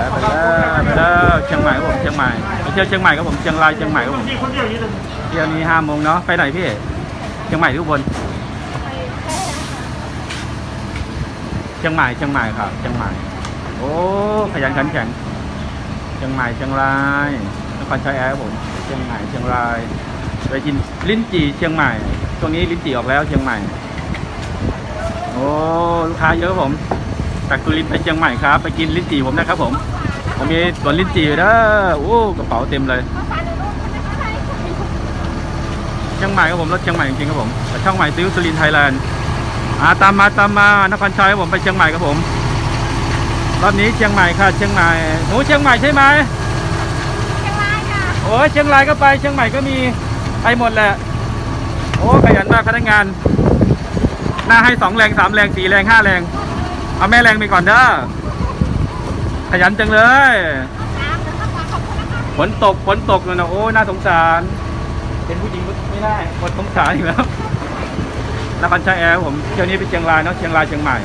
แล้วไปแล้วไปแล้วเชียงใหม่ครับผมเชียงใหม่ไปเที่ยวเชียงใหม่ครับผมเชียงรายเชียงใหม่ครับผมเที่ยวนี้ห้าโมงเนาะไปไหนพี่เชียงใหม่หรืออุบลเชียงใหม่เชียงใหม่ครับเชียงใหม่ โอ้ขยันขันแข็งเชียงใหม่เชียงรายนครชัยแอร์ครับผมเชียงใหม่เชียงรายไปกินลิ้นจี่เชียงใหม่ช่วงนี้ลิ้นจี่ออกแล้วเชียงใหม่ โอ้ลูกค้าเยอะครับผม จากสุรินทร์ไปเชียงใหม่ครับ ไปกินลิ้นจี่ผมนะครับผม ผมมีสวนลิ้นจี่อยู่เด้อโอ้กระเป๋าเต็มเลย เชียงใหม่ครับผมรถเชียงใหม่จริงๆครับผมแต่ช่องใหม่ซิวสุรินทร์ไทยแลนด์อ่าตามมาตามมานครชัยครับผมไปเชียงใหม่ครับผมรอบนี้เชียงใหม่ค่ะเชียงใหม่หนูเชียงใหม่ใช่ไหมโอ้ยเชียงรายก็ไปเชียงใหม่ก็มีไปหมดแหละโอ้ขยันมากพนักงาน หน้าให้สองแรงสามแรงสี่แรงห้าแรง เอาแม่แรงไปก่อนเด้อขยันจังเลยฝนตกฝนตกเลยนะโอ้ยน่าสงสาร เป็นผู้หญิงไม่ได้หมดสงสารอีกแล้วนครชัยแอร์ผมเที่ยวนี้ไปเชียงรายเนาะเชียงรายเชียงใหม่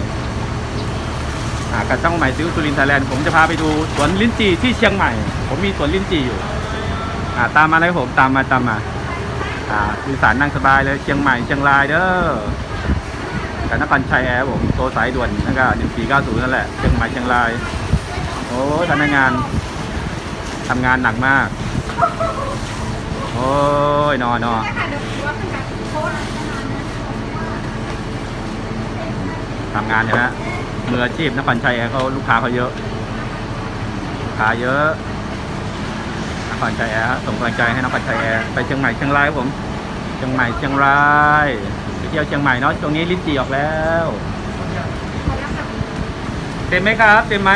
อ่ากับช่องใหม่ซิวสุรินทร์ไทยแลนด์ผมจะพาไปดูสวนลิ้นจี่ที่เชียงใหม่ ผมมีสวนลิ้นจี่อยู่อ่าตามมาเลยผมตามมาตามมาอ่าคือสารนั่งสบายเลยเชียงใหม่เชียงรายเด้อ นครชัยแอร์ผมโตสายด่วนแล้วก็1490นั่นแหละเชียงใหม่เชียงราย โอ้พนักงานทำงานหนักมาก โอ้ยนอนนอทำงานเนี่ยนะมืออาชีพนครชัยแอร์เขาลูกค้าเขาเยอะลูกค้าเยอะนครชัยแอร์ส่งกำลังใจให้นครชัยแอร์ไปเชียงใหม่เชียงรายครับผมเชียงใหม่เชียงราย เที่ยวเชียงใหม่เนาะช่วงนี้ลิ้นจี่ออกแล้ว เต็มไหมครับ เต็มไหม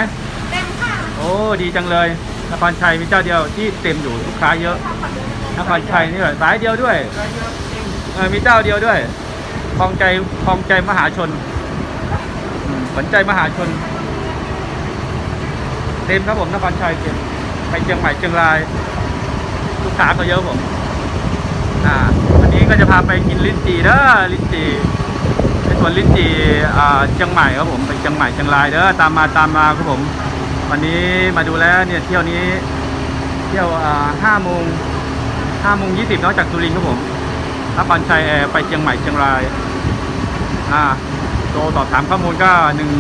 เต็มค่ะโอ้ดีจังเลยนครชัยมีเจ้าเดียวที่เต็มอยู่ลูกค้าเยอะนครชัยนี่แบบสายเดียวด้วยเออมีเจ้าเดียวด้วยคลองใจคลองใจมหาชนอืมสนใจมหาชน เต็มครับผมนครชัยเต็มไปเชียงใหม่เชียงรายลูกค้าก็เยอะผม อ่าวันนี้ ก็จะพาไปกินลิ้นจี่เด้อลิ้นจี่เป็นสวนลิ้นจี่อ่าเชียงใหม่ครับผมไปเชียงใหม่เชียงรายเด้อตามมาตามมาครับผม วันนี้มาดูแล้วเนี่ยเที่ยวนี้ เที่ยวอ่าห้าโมงห้าโมงยี่สิบนอกจากสุรินทร์ครับผมนครชัยแอร์ไปเชียงใหม่เชียงรายอ่าโทรสอบถามข้อมูลก็หนึ่ง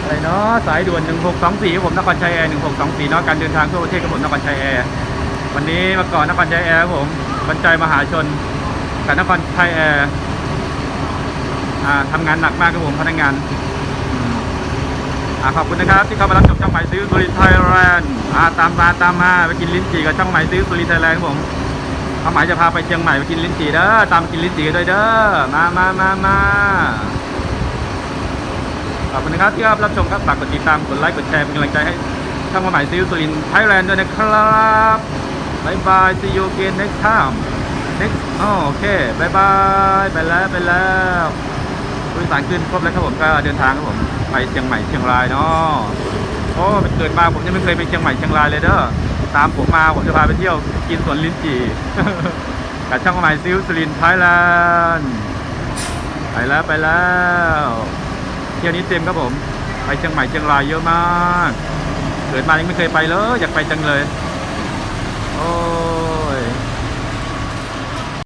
อะไรเนาะสายด่วนหนึ่งหกสองสี่ครับผมนครชัยแอร์หนึ่งหกสองสี่เนาะการเดินทางทั่วประเทศครับผมนครชัยแอร์วันนี้มาก่อนนครชัยแอร์ครับผม บรรจัยมหาชนกับนครชัยแอร์ทำงานหนักมากครับผมพนักงานอขอบคุณนะครับที่เข้ามารับชมช่องใหม่ซื้อสุรินทร์ไทยแลนด์ตามมาตามมาไปกินลิ้นจี่กับช่องใหม่ซื้อสุรินทร์ไทยแลนด์ครับผมเขาหมายจะพาไปเชียงใหม่ไปกินลิ้นจี่เด้อตามกินลิ้นจี่กันด้วยเด้อมามามามาขอบคุณนะครับที่เข้ามารับชมครับฝากกดติดตามกดไลค์กดแชร์เป็นกำลังใจให้ช่องใหม่ซื้อสุรินทร์ไทยแลนด์ด้วยนะครับ บายบาย see you again next time next โอเคบายบายไปแล้วไปแล้วผู้โดยสารขึ้นครบแล้วครับผมก็เดินทางครับผมไปเชียงใหม่เชียงรายเนาะโอ้ไปเกิดมาผมยังไม่เคยไปเชียงใหม่เชียงรายเลยเด้อตามผมมาผมจะพาไปเที่ยวกินสวนลิ้นจี่กับช่องใหม่ซิวสุรินไทยแลนด์ไปแล้วไปแล้วเที่ยวนี้เต็มครับผม ไปเชียงใหม่เชียงรายเยอะมาก เกิดมายังไม่เคยไปเลย อยากไปจังเลย โอ้